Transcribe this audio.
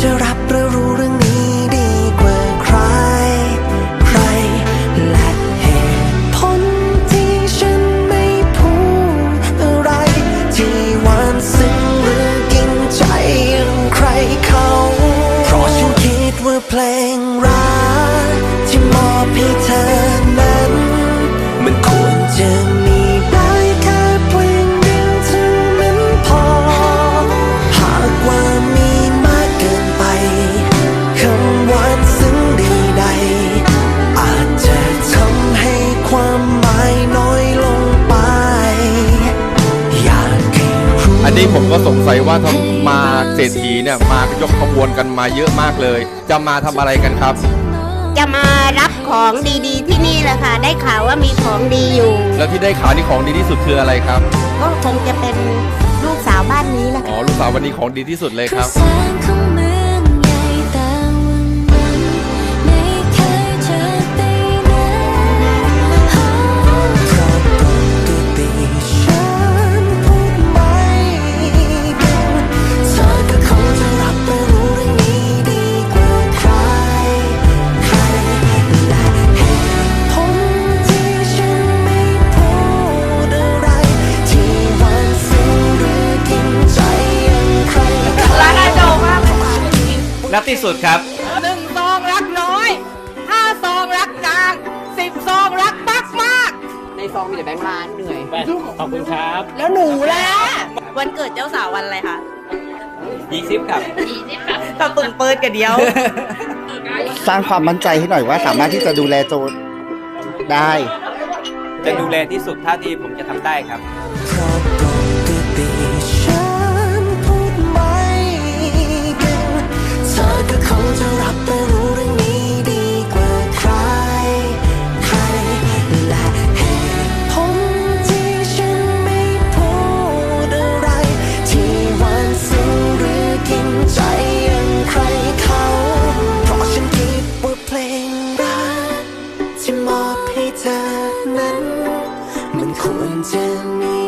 จะรับหรือรู้ นนี้ผมก็สงสัยว่าทำมาเศรษฐีเนี่ยมายกขบวนกันมาเยอะมากเลย จะมาทำอะไรกันครับ จะมารับของดีๆ ที่นี่แหละค่ะ ได้ข่าวว่ามีของดีอยู่ แล้วที่ได้ข่าวนี่ของดีที่สุดคืออะไรครับ ก็คงจะเป็นลูกสาวบ้านนี้แหละอ๋อค่ะลูกสาววันนี้ของดีที่สุดเลยครับ รักที่สุดครับ หนึ่งซองรักน้อยห้าซองรักกลางสิบซองรักมากมากในซองมีแต่แบงค์ล้านเหนื่อย ขอบคุณครับ แล้วหนูล่ะ วันเกิดเจ้าสาววันอะไรคะยี่สิบครับต้องปึงเปิดกันเดียว สร้างความมั่นใจให้หน่อยว่า สามารถที่จะดูแลโจได้ จะดูแลที่สุดเท่าที่ผมจะทำได้ครับเพราะ นั้น มันควรจะมี